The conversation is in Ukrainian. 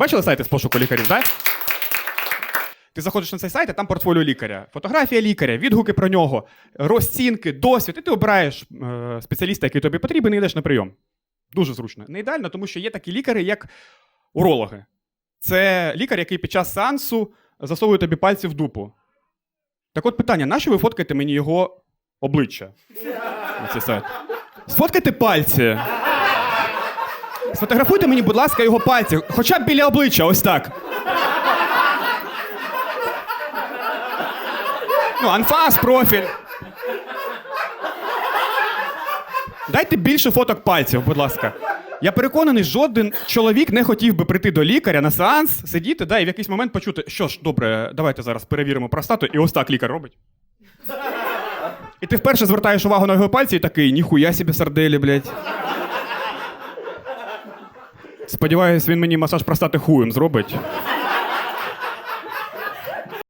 Бачили сайти з пошуку лікарів, так? Ти заходиш на цей сайт, а там портфоліо лікаря, фотографія лікаря, відгуки про нього, розцінки, досвід, і ти обираєш е, спеціаліста, який тобі потрібен, і йдеш на прийом. Дуже зручно. Не ідеально, тому що є такі лікарі, як урологи. Це лікар, який під час сеансу засовує тобі пальці в дупу. Так от питання: нащо ви фоткаєте мені його обличчя? На цей сайт? Сфоткайте пальці. Сфотографуйте мені, будь ласка, його пальці, хоча б біля обличчя, ось так. Ну, анфас, профіль. Дайте більше фоток пальців, будь ласка. Я переконаний, жоден чоловік не хотів би прийти до лікаря на сеанс, сидіти, да, і в якийсь момент почути, що ж, добре, давайте зараз перевіримо простату, і ось так лікар робить. І ти вперше звертаєш увагу на його пальці і такий, ніхуя собі сарделі, блядь. Сподіваюсь, він мені масаж простати хуєм зробить.